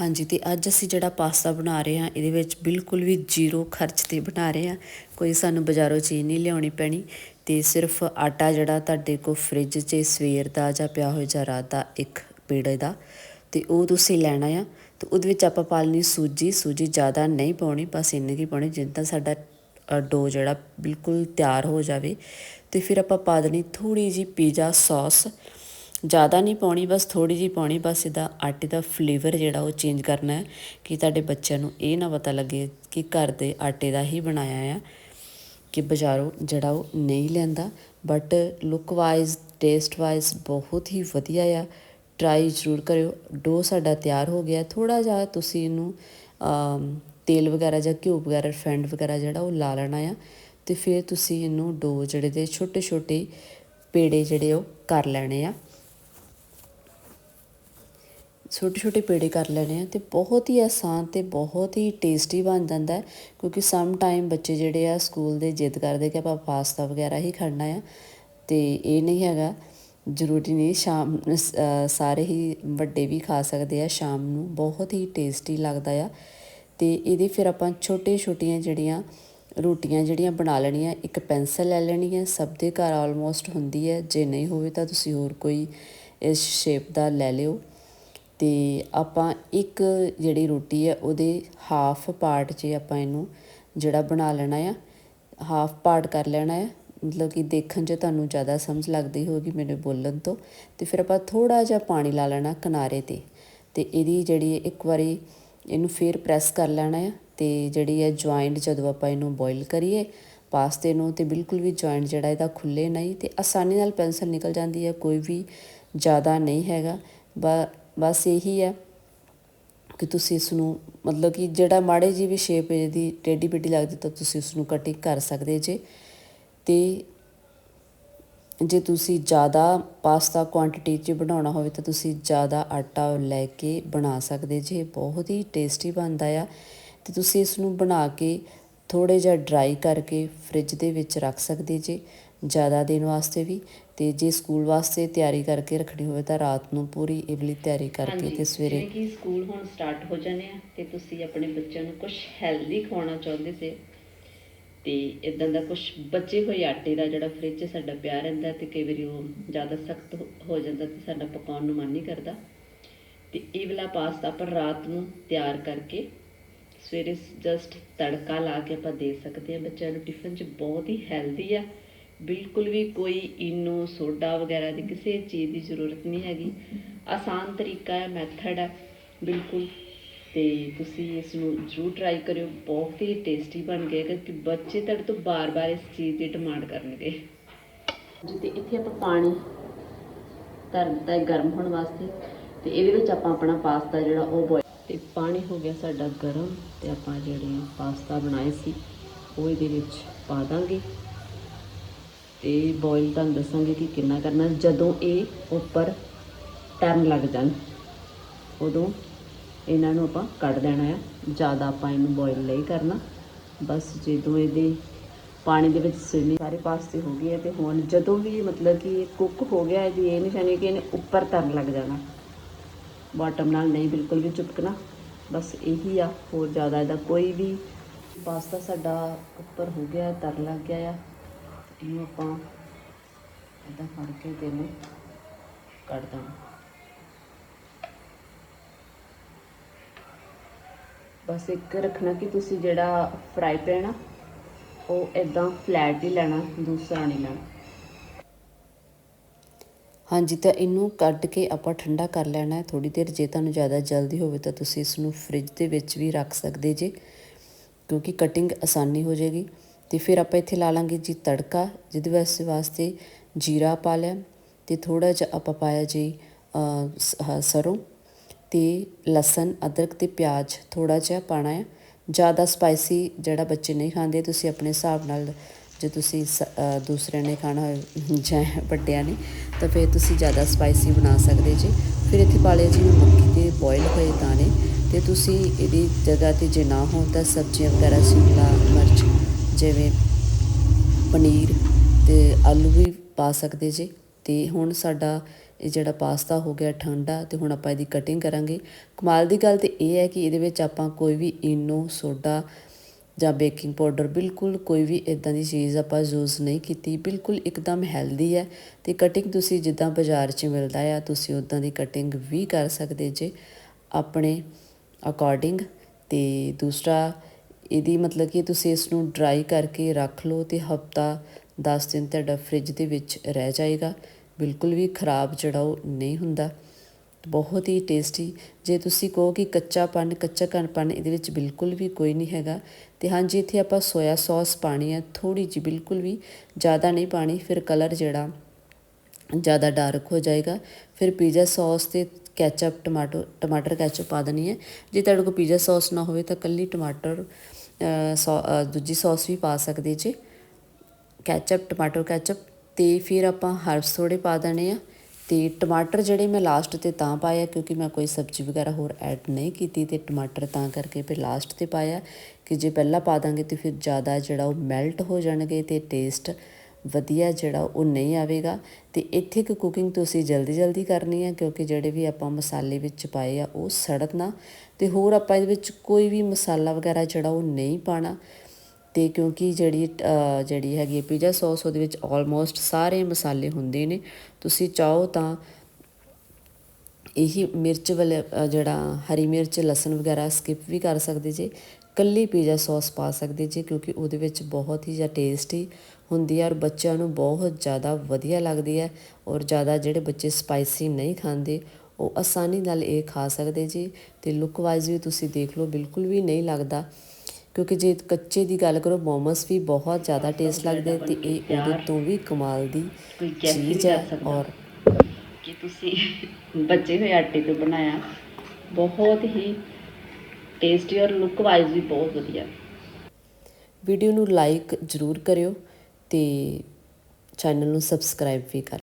ਹਾਂਜੀ, ਤੇ ਅੱਜ ਅਸੀਂ ਜਿਹੜਾ ਪਾਸਤਾ ਬਣਾ ਰਹੇ ਹਾਂ, ਇਹਦੇ ਵਿੱਚ ਬਿਲਕੁਲ ਵੀ ਜ਼ੀਰੋ ਖਰਚ ਤੇ ਬਣਾ ਰਹੇ ਹਾਂ। ਕੋਈ ਸਾਨੂੰ ਬਾਜ਼ਾਰੋਂ ਚੀਜ਼ ਨਹੀਂ ਲਿਆਉਣੀ ਪੈਣੀ ਤੇ ਸਿਰਫ ਆਟਾ ਜਿਹੜਾ ਤੁਹਾਡੇ ਕੋਲ ਫ੍ਰਿਜ 'ਚ ਸਵੇਰ ਦਾ ਜਾਂ ਪਿਆ ਹੋਇਆ ਜਾਂ ਰਾਤ ਦਾ ਇੱਕ ਪੇੜੇ ਦਾ, ਤੇ ਉਹ ਤੁਸੀਂ ਲੈਣਾ ਆ। ਤੇ ਉਹਦੇ ਵਿੱਚ ਆਪਾਂ ਪਾ ਲੈਣੀ ਸੂਜੀ। ਸੂਜੀ ਜ਼ਿਆਦਾ ਨਹੀਂ ਪਾਉਣੀ, ਬਸ ਇੰਨੀ ਕੀ ਪਾਉਣੀ, ਜਿੰਨਾ ਸਾਡਾ ਡੋ ਜਿਹੜਾ ਬਿਲਕੁਲ ਤਿਆਰ ਹੋ ਜਾਵੇ। ਤੇ ਫਿਰ ਆਪਾਂ ਪਾ ਦੇਣੀ ਥੋੜੀ ਜੀ ਪੀਜ਼ਾ ਸੌਸ। ਜ਼ਿਆਦਾ ਨਹੀਂ ਪਾਉਣੀ, ਬਸ ਥੋੜੀ ਜੀ ਪਾਉਣੀ, ਬਸ ਇਹਦਾ ਆਟੇ ਦਾ ਫਲੇਵਰ ਜਿਹੜਾ ਉਹ ਚੇਂਜ ਕਰਨਾ ਹੈ ਕਿ ਤੁਹਾਡੇ ਬੱਚਿਆਂ ਨੂੰ ਇਹ ਨਾ ਪਤਾ ਲੱਗੇ ਕਿ ਘਰ ਦੇ ਆਟੇ ਦਾ ਹੀ ਬਣਾਇਆ ਆ ਕਿ ਬਾਜ਼ਾਰੋਂ ਜਿਹੜਾ ਉਹ ਨਹੀਂ ਲੈਂਦਾ but look wise taste wise ਬਹੁਤ ਹੀ ਵਧੀਆ ਆ। ਟਰਾਈ ਜ਼ਰੂਰ ਕਰਿਓ। ਡੋ ਸਾਡਾ ਤਿਆਰ ਹੋ ਗਿਆ। ਥੋੜਾ ਜਿਹਾ ਤੁਸੀਂ ਇਹਨੂੰ ਤੇਲ ਵਗੈਰਾ ਜਾਂ ਘਿਓ ਵਗੈਰਾ ਰਿਫਾਈਂਡ ਵਗੈਰਾ ਜਿਹੜਾ ਉਹ ਲਾ ਲੈਣਾ ਆ ਤੇ ਫਿਰ ਤੁਸੀਂ ਇਹਨੂੰ ਡੋ ਜਿਹੜੇ ਦੇ ਛੋਟੇ ਛੋਟੇ ਪੇੜੇ ਜਿਹੜੇ ਉਹ ਕਰ ਲੈਣੇ ਆ। ਛੋਟੇ ਛੋਟੇ ਪੇੜੇ ਕਰ ਲੈਣੇ ਆ ਤੇ ਬਹੁਤ ਹੀ ਆਸਾਨ ਤੇ ਬਹੁਤ ਹੀ ਟੇਸਟੀ ਬਣ ਜਾਂਦਾ ਹੈ, ਕਿਉਂਕਿ ਸਮ ਟਾਈਮ ਬੱਚੇ ਜਿਹੜੇ ਆ ਸਕੂਲ ਦੇ ਜਿੱਦ ਕਰਦੇ ਕਿ ਆਪਾਂ ਪਾਸਤਾ ਵਗੈਰਾ ਹੀ ਖਾਣਾ ਆ ਤੇ ਇਹ ਨਹੀਂ ਹੈਗਾ, ਜ਼ਰੂਰੀ ਨਹੀਂ ਸ਼ਾਮ ਸਾਰੇ ਹੀ ਵੱਡੇ ਵੀ ਖਾ ਸਕਦੇ ਆ ਸ਼ਾਮ ਨੂੰ, ਬਹੁਤ ਹੀ ਟੇਸਟੀ ਲੱਗਦਾ ਆ ਤੇ ਇਹਦੇ ਫਿਰ ਆਪਾਂ ਛੋਟੇ ਛੋਟੀਆਂ ਜਿਹੜੀਆਂ ਰੋਟੀਆਂ ਜਿਹੜੀਆਂ ਬਣਾ ਲੈਣੀਆਂ, ਇੱਕ ਪੈਨਸਲ ਲੈ ਲੈਣੀ ਹੈ ਸਭ ਦੇ ਘਰ ਆਲਮੋਸਟ ਹੁੰਦੀ ਹੈ, ਜੇ ਨਹੀਂ ਹੋਵੇ ਤਾਂ ਤੁਸੀਂ ਹੋਰ ਕੋਈ ਇਸ ਸ਼ੇਪ ਦਾ ਲੈ ਲਿਓ। ਤੇ ਆਪਾਂ ਇੱਕ ਜਿਹੜੀ ਰੋਟੀ ਹੈ, ਉਹਦੇ ਹਾਫ ਪਾਰਟ 'ਚ ਆਪਾਂ ਇਹਨੂੰ ਜਿਹੜਾ ਬਣਾ ਲੈਣਾ ਆ ਹਾਫ ਪਾਰਟ ਕਰ ਲੈਣਾ ਹੈ ਮਤਲਬ ਕਿ ਦੇਖਣ 'ਚ ਤੁਹਾਨੂੰ ਜ਼ਿਆਦਾ ਸਮਝ ਲੱਗਦੀ ਹੋਗੀ ਮੇਰੇ ਬੋਲਣ ਤੋਂ। ਤੇ ਫਿਰ ਆਪਾਂ ਥੋੜਾ ਜਿਹਾ ਪਾਣੀ ਲਾ ਲੈਣਾ ਕਿਨਾਰੇ ਤੇ। ਤੇ ਇਹਦੀ ਜਿਹੜੀ ਇੱਕ ਵਾਰੀ ਇਹਨੂੰ ਫੇਰ ਪ੍ਰੈਸ ਕਰ ਲੈਣਾ ਹੈ ਤੇ ਜਿਹੜੀ ਹੈ ਜੁਆਇੰਟ ਜਦੋਂ ਆਪਾਂ ਇਹਨੂੰ ਬੋਇਲ ਕਰੀਏ ਪਾਸਤੇ ਨੂੰ, ਤੇ ਬਿਲਕੁਲ ਵੀ ਜੁਆਇੰਟ ਜਿਹੜਾ ਇਹਦਾ ਖੁੱਲੇ ਨਹੀਂ ਤੇ ਆਸਾਨੀ ਨਾਲ ਪੈਨਸਲ ਨਿਕਲ ਜਾਂਦੀ ਹੈ ਕੋਈ ਵੀ ਜ਼ਿਆਦਾ ਨਹੀਂ ਹੈਗਾ। ਬਸ ਇਹੀ ਹੈ ਕਿ ਤੁਸੀਂ ਇਸ ਨੂੰ ਮਤਲਬ ਕਿ ਜਿਹੜਾ ਮਾੜੇ ਜੀ ਵੀ ਸ਼ੇਪ ਇਹਦੀ ਟੇਢੀ ਬਿੱਡੀ ਲੱਗਦੀ ਤਾਂ ਤੁਸੀਂ ਉਸ ਨੂੰ ਕਟਿੰਗ ਕਰ ਸਕਦੇ ਜੇ। ਤੇ ਜੇ ਤੁਸੀਂ ਜ਼ਿਆਦਾ ਪਾਸਤਾ ਕੁਆਂਟੀਟੀ 'ਚ ਬਣਾਉਣਾ ਹੋਵੇ ਤਾਂ ਤੁਸੀਂ ਜ਼ਿਆਦਾ ਆਟਾ ਲੈ ਕੇ ਬਣਾ ਸਕਦੇ ਜੇ। ਬਹੁਤ ਹੀ ਟੇਸਟੀ ਬਣਦਾ ਆ। ਤੇ ਤੁਸੀਂ ਇਸ ਨੂੰ ਬਣਾ ਕੇ ਥੋੜੇ ਜਿਹਾ ਡਰਾਈ ਕਰਕੇ ਫ੍ਰਿਜ ਦੇ ਵਿੱਚ ਰੱਖ ਸਕਦੇ ਜੇ। ਜ਼ਿਆਦਾ ਦਿਨ ਵਾਸਤੇ ਵੀ ਤੇ ਜੇ ਸਕੂਲ ਵਾਸਤੇ ਤਿਆਰੀ ਕਰਕੇ ਰੱਖਣੀ ਹੋਵੇ ਤਾਂ ਰਾਤ ਨੂੰ ਪੂਰੀ ਇਵਲੀ ਤਿਆਰੀ ਕਰਕੇ ਤੇ ਸਵੇਰੇ ਕਿ ਸਕੂਲ ਹੁਣ ਸਟਾਰਟ ਹੋ ਜਾਣੇ ਆ ਤੇ ਤੁਸੀਂ ਆਪਣੇ ਬੱਚਿਆਂ ਨੂੰ ਕੁਝ ਹੈਲਦੀ ਖਵਾਉਣਾ ਚਾਹੁੰਦੇ ਸੀ ਤੇ ਇਦਾਂ ਦਾ ਕੁਝ ਬਚੇ ਹੋਏ ਆਟੇ ਦਾ ਜਿਹੜਾ ਫ੍ਰਿਜ 'ਚ ਸਾਡਾ ਪਿਆ ਰਹਿੰਦਾ ਤੇ ਕਈ ਵਾਰੀ ਉਹ ਜ਼ਿਆਦਾ ਸਖਤ ਹੋ ਜਾਂਦਾ ਤੇ ਸਾਡਾ ਪਕਾਉਣ ਨੂੰ ਮਨ ਨਹੀਂ ਕਰਦਾ ਤੇ ਇਹ ਵਾਲਾ ਪਾਸਤਾ ਆਪਾਂ ਰਾਤ ਨੂੰ ਤਿਆਰ ਕਰਕੇ ਸਵੇਰੇ ਜਸਟ ਤੜਕਾ ਲਾ ਕੇ ਆਪਾਂ ਦੇ ਸਕਦੇ ਆ ਬੱਚਿਆਂ ਨੂੰ ਟਿਫਨ 'ਚ ਬਹੁਤ ਹੀ ਹੈਲਦੀ ਆ। ਬਿਲਕੁਲ ਵੀ ਕੋਈ ਇਨੋ ਸੋਡਾ ਵਗੈਰਾ ਦੀ ਕਿਸੇ ਚੀਜ਼ ਦੀ ਜ਼ਰੂਰਤ ਨਹੀਂ ਹੈਗੀ। ਆਸਾਨ ਤਰੀਕਾ ਹੈ ਮੈਥਡ ਹੈ, ਬਿਲਕੁਲ। ਤੇ ਤੁਸੀਂ ਇਸ ਨੂੰ ਜ਼ਰੂਰ ਟਰਾਈ ਕਰਿਓ, ਬਹੁਤ ਹੀ ਟੇਸਟੀ ਬਣ ਗਿਆ ਕਿਉਂਕਿ ਬੱਚੇ ਤੁਹਾਡੇ ਤੋਂ ਬਾਰ-ਬਾਰ ਇਸ ਚੀਜ਼ ਦੀ ਡਿਮਾਂਡ ਕਰਨਗੇ। ਜੀ ਇੱਥੇ ਆਪਾਂ ਪਾਣੀ ਧਰ ਦਿੱਤਾ ਹੈ, ਗਰਮ ਹੋਣ ਵਾਸਤੇ। ਤੇ ਇਹਦੇ ਵਿੱਚ ਆਪਾਂ ਆਪਣਾ ਪਾਸਤਾ ਜਿਹੜਾ ਉਹ ਬੋਇਲ ਤੇ ਪਾਣੀ ਹੋ ਗਿਆ ਸਾਡਾ ਗਰਮ, ਤੇ ਆਪਾਂ ਜਿਹੜੇ ਪਾਸਤਾ ਬਣਾਏ ਸੀ, ਉਹ ਇਹਦੇ ਵਿੱਚ ਪਾ ਦਾਂਗੇ। ਤੇ ਬੋਇਲ ਤੁਹਾਨੂੰ ਦੱਸਾਂਗੇ ਕਿ ਕਿੰਨਾ ਕਰਨਾ, ਜਦੋਂ ਇਹ ਉੱਪਰ ਟਰਨ ਲੱਗ ਜਾਣ, ਉਦੋਂ ਇਹਨਾਂ ਨੂੰ ਆਪਾਂ ਕੱਢ ਦੇਣਾ ਆ। ਜ਼ਿਆਦਾ ਆਪਾਂ ਇਹਨੂੰ ਬੋਇਲ ਨਹੀਂ ਕਰਨਾ। ਬਸ ਜਦੋਂ ਇਹਦੇ ਪਾਣੀ ਦੇ ਵਿੱਚ ਸਿਰਨੀ ਸਾਰੇ ਪਾਸੇ ਹੋ ਗਈ ਹੈ ਤੇ ਹੁਣ ਜਦੋਂ ਵੀ ਮਤਲਬ ਕਿ ਕੁੱਕ ਹੋ ਗਿਆ ਇਹਦੀ, ਇਹ ਨਿਸ਼ਾਨੀ ਕਿ ਇਹਨੇ ਉੱਪਰ ਤਰਨ ਲੱਗ ਜਾਣਾ। ਬਾਟਮ ਨਾਲ ਨਹੀਂ, ਬਿਲਕੁਲ ਵੀ ਚੁਪਕਣਾ। ਬਸ ਇਹੀ ਆ, ਹੋਰ ਜ਼ਿਆਦਾ ਇਹਦਾ ਕੋਈ ਵੀ ਪਾਸਤਾ ਸਾਡਾ ਉੱਪਰ ਹੋ ਗਿਆ ਤਰਨ ਲੱਗ ਗਿਆ ਆ। ਇਹਨੂੰ ਆਪਾਂ ਇਦਾਂ ਫੜ ਕੇ ਤੇ ਇਹਨੂੰ ਕੱਢ ਦਾਂ ਬਸ ਇੱਕ ਰੱਖਣਾ ਕਿ ਤੁਸੀਂ ਜਿਹੜਾ ਫਰਾਈ ਪੈਨ ਆ, ਉਹ ਇਦਾਂ ਫਲੈਟ ਹੀ ਲੈਣਾ, ਦੂਸਰਾ ਨਹੀਂ ਲੈਣਾ। ਹਾਂਜੀ, ਤਾਂ ਇਹਨੂੰ ਕੱਢ ਕੇ ਆਪਾਂ ਠੰਡਾ ਕਰ ਲੈਣਾ ਹੈ। ਥੋੜੀ ਦੇਰ ਜੇ ਤੁਹਾਨੂੰ ਜ਼ਿਆਦਾ ਜਲਦੀ ਹੋਵੇ ਤਾਂ ਤੁਸੀਂ ਇਸ ਨੂੰ ਫ੍ਰਿਜ ਦੇ ਵਿੱਚ ਵੀ ਰੱਖ ਸਕਦੇ ਜੇ, ਕਿਉਂਕਿ ਕਟਿੰਗ ਆਸਾਨੀ ਹੋ ਜਾਏਗੀ। ਤੇ ਫਿਰ ਆਪਾਂ ਇੱਥੇ ਲਾ ਲਾਂਗੇ ਜੀ ਤੜਕਾ, ਜਿਹਦੇ ਵਾਸਤੇ ਵਾਸਤੇ ਜੀਰਾ ਪਾ ਲਿਆ ਤੇ ਥੋੜਾ ਜਿਹਾ ਆਪਾਂ ਪਾਇਆ ਜੀ ਸਰੋਂ ਤੇ ਲਸਣ, ਅਦਰਕ ਤੇ ਪਿਆਜ਼ ਥੋੜਾ ਜਿਹਾ ਪਾਣਾ ਹੈ। ਜ਼ਿਆਦਾ ਸਪਾਈਸੀ ਜਿਹੜਾ ਬੱਚੇ ਨਹੀਂ ਖਾਂਦੇ, ਤੁਸੀਂ ਆਪਣੇ ਹਿਸਾਬ ਨਾਲ ਜੇ ਤੁਸੀਂ ਦੂਸਰਿਆਂ ਨੇ ਖਾਣਾ ਹੋਵੇ ਜਾਂ ਵੱਡਿਆਂ ਨੇ, ਤਾਂ ਫਿਰ ਤੁਸੀਂ ਜ਼ਿਆਦਾ ਸਪਾਈਸੀ ਬਣਾ ਸਕਦੇ ਜੀ। ਫਿਰ ਇੱਥੇ ਪਾ ਲਿਆ ਜੀ ਮੱਕੀ ਦੇ ਬੋਇਲ ਹੋਏ ਦਾਣੇ ਤੇ ਤੁਸੀਂ ਇਹਦੀ ਜਗ੍ਹਾ ਤੇ ਜੇ ਨਾ ਹੋ ਤਾਂ ਸਬਜ਼ੀਆਂ ਵਗੈਰਾ, ਸ਼ਿਮਲਾ ਮਿਰਚ ਜਿਵੇਂ ਪਨੀਰ ਅਤੇ ਆਲੂ ਵੀ ਪਾ ਸਕਦੇ ਜੇ। ਅਤੇ ਹੁਣ ਸਾਡਾ ਇਹ ਜਿਹੜਾ ਪਾਸਤਾ ਹੋ ਗਿਆ ਠੰਡਾ ਅਤੇ ਹੁਣ ਆਪਾਂ ਇਹਦੀ ਕਟਿੰਗ ਕਰਾਂਗੇ। ਕਮਾਲ ਦੀ ਗੱਲ ਤੇ ਇਹ ਹੈ ਕਿ ਇਹਦੇ ਵਿੱਚ ਆਪਾਂ ਕੋਈ ਵੀ ਇਨੋ, ਸੋਡਾ ਜਾਂ ਬੇਕਿੰਗ ਪਾਊਡਰ ਬਿਲਕੁਲ ਕੋਈ ਵੀ ਇਦਾਂ ਦੀ ਚੀਜ਼ ਆਪਾਂ ਯੂਜ਼ ਨਹੀਂ ਕੀਤੀ। ਬਿਲਕੁਲ ਇੱਕਦਮ ਹੈਲਦੀ ਹੈ ਤੇ ਕਟਿੰਗ ਤੁਸੀਂ ਜਿੱਦਾਂ ਬਾਜ਼ਾਰ 'ਚ ਮਿਲਦਾ ਆ, ਤੁਸੀਂ ਉਦਾਂ ਦੀ ਕਟਿੰਗ ਵੀ ਕਰ ਸਕਦੇ ਜੇ ਆਪਣੇ ਅਕੋਰਡਿੰਗ ਤੇ ਦੂਸਰਾ ਇਹਦੀ ਮਤਲਬ ਕਿ ਤੁਸੀਂ ਇਸ ਨੂੰ ਡਰਾਈ ਕਰਕੇ ਰੱਖ ਲਓ ਤੇ ਹਫਤਾ 10 ਦਿਨ ਤੁਹਾਡਾ ਫ੍ਰਿਜ ਦੇ ਵਿੱਚ ਰਹਿ ਜਾਏਗਾ। ਬਿਲਕੁਲ ਵੀ ਖਰਾਬ ਜਿਹੜਾ ਉਹ ਨਹੀਂ ਹੁੰਦਾ। ਬਹੁਤ ਹੀ ਟੇਸਟੀ ਜੇ ਤੁਸੀਂ ਕਹੋ ਕਿ ਕੱਚਾਪਨ ਕੱਚਾ ਕਣਪਨ ਇਹਦੇ ਵਿੱਚ ਬਿਲਕੁਲ ਵੀ ਕੋਈ ਨਹੀਂ ਹੈਗਾ। ਤੇ ਹਾਂਜੀ, ਇੱਥੇ ਆਪਾਂ ਸੋਇਆ ਸੌਸ ਪਾਣੀ ਹੈ ਥੋੜੀ ਜਿਹੀ ਬਿਲਕੁਲ ਵੀ ਜ਼ਿਆਦਾ ਨਹੀਂ ਪਾਣੀ, ਫਿਰ ਕਲਰ ਜਿਹੜਾ ਜ਼ਿਆਦਾ ਡਾਰਕ ਹੋ ਜਾਏਗਾ। ਫਿਰ ਪੀਜ਼ਾ ਸੌਸ ਤੇ ਕੈਚਅਪ ਟਮਾਟਰ ਟਮਾਟਰ ਕੈਚਅਪ ਪਾ ਦੇਣੀ ਹੈ। ਜੇ ਤੁਹਾਡੇ ਕੋਲ ਪੀਜ਼ਾ ਸੌਸ ਨਾ ਹੋਵੇ ਤਾਂ ਕੱਲੀ ਟਮਾਟਰ ਦੂਜੀ ਸੌਸ ਵੀ ਪਾ ਸਕਦੇ ਜੇ। ਕੈਚਅਪ ਟਮਾਟਰ ਕੈਚਅਪ ਤੇ ਫਿਰ ਆਪਾਂ ਹਰਬਸ ਥੋੜੇ ਪਾ ਦੇਣੇ ਆ। ਤੇ ਟਮਾਟਰ ਜਿਹੜੇ ਮੈਂ ਲਾਸਟ ਤੇ ਤਾਂ ਪਾਇਆ ਕਿਉਂਕਿ ਮੈਂ ਕੋਈ ਸਬਜ਼ੀ ਵਗੈਰਾ ਹੋਰ ਐਡ ਨਹੀਂ ਕੀਤੀ ਤੇ ਟਮਾਟਰ ਤਾਂ ਕਰਕੇ ਫਿਰ ਲਾਸਟ ਤੇ ਪਾਇਆ। ਕਿ ਜੇ ਪਹਿਲਾਂ ਪਾ ਦਾਂਗੇ ਤੇ ਫਿਰ ਜ਼ਿਆਦਾ ਜਿਹੜਾ ਉਹ ਮੈਲਟ ਹੋ ਜਾਣਗੇ ਤੇ ਟੇਸਟ ਵਧੀਆ ਜਿਹੜਾ ਉਹ ਨਹੀਂ ਆਵੇਗਾ। ਤੇ ਇੱਥੇ ਕਿ ਕੁਕਿੰਗ ਤੁਸੀਂ ਜਲਦੀ ਜਲਦੀ ਕਰਨੀ ਹੈ, ਕਿਉਂਕਿ ਜਿਹੜੇ ਵੀ ਆਪਾਂ ਮਸਾਲੇ ਵਿੱਚ ਪਾਏ ਆ, ਉਹ ਸੜਨ ਨਾ। ਤੇ ਹੋਰ ਆਪਾਂ ਇਹਦੇ ਵਿੱਚ ਕੋਈ ਵੀ ਮਸਾਲਾ ਵਗੈਰਾ ਜਿਹੜਾ ਉਹ ਨਹੀਂ ਪਾਣਾ ਤੇ ਕਿਉਂਕਿ ਜਿਹੜੀ ਜਿਹੜੀ ਹੈਗੀ ਪੀਜ਼ਾ ਸੌਸ ਉਹਦੇ ਵਿੱਚ ਆਲਮੋਸਟ ਸਾਰੇ ਮਸਾਲੇ ਹੁੰਦੇ ਨੇ। ਤੁਸੀਂ ਚਾਹੋ ਤਾਂ ਇਹੀ ਮਿਰਚ ਵਾਲੇ ਜਿਹੜਾ ਹਰੀ ਮਿਰਚ, ਲਸਣ ਵਗੈਰਾ ਸਕਿਪ ਵੀ ਕਰ ਸਕਦੇ ਜੇ। ਕੱਲੀ ਪੀਜ਼ਾ ਸੌਸ ਪਾ ਸਕਦੇ ਜੇ, ਕਿਉਂਕਿ ਉਹਦੇ ਵਿੱਚ ਬਹੁਤ ਹੀ ਜ਼ਿਆਦਾ ਟੇਸਟੀ ਹੁੰਦੀ ਹੈ ਔਰ ਬੱਚਿਆਂ ਨੂੰ ਬਹੁਤ ਜ਼ਿਆਦਾ ਵਧੀਆ ਲੱਗਦੀ ਹੈ ਔਰ ਜ਼ਿਆਦਾ ਜਿਹੜੇ ਬੱਚੇ ਸਪਾਈਸੀ ਨਹੀਂ ਖਾਂਦੇ ਉਹ ਆਸਾਨੀ ਨਾਲ ਇਹ ਖਾ ਸਕਦੇ ਜੀ। ਤੇ ਲੁੱਕ ਵਾਈਜ਼ ਵੀ ਤੁਸੀਂ ਦੇਖ ਲਓ ਬਿਲਕੁਲ ਵੀ ਨਹੀਂ ਲੱਗਦਾ। ਕਿਉਂਕਿ ਜੇ ਕੱਚੇ ਦੀ ਗੱਲ ਕਰੋ ਮੋਮੋਸ ਵੀ ਬਹੁਤ ਜ਼ਿਆਦਾ ਟੇਸਟ ਲੱਗਦੇ ਤੇ ਇਹ ਉਹਦੇ ਤੋਂ ਵੀ ਕਮਾਲ ਦੀ ਚੀਜ਼ ਹੈ। ਔਰ ਕਿ ਤੁਸੀਂ ਬਚੇ ਹੋਏ ਆਟੇ ਤੋਂ ਬਣਾਇਆ ਬਹੁਤ ਹੀ ਟੇਸਟੀ ਔਰ ਲੁੱਕ ਵਾਈਜ਼ ਵੀ ਬਹੁਤ ਵਧੀਆ। ਵੀਡੀਓ ਨੂੰ ਲਾਈਕ ਜ਼ਰੂਰ ਕਰਿਓ। ਤੇ ਚੈਨਲ ਨੂੰ ਸਬਸਕ੍ਰਾਈਬ ਵੀ ਕਰ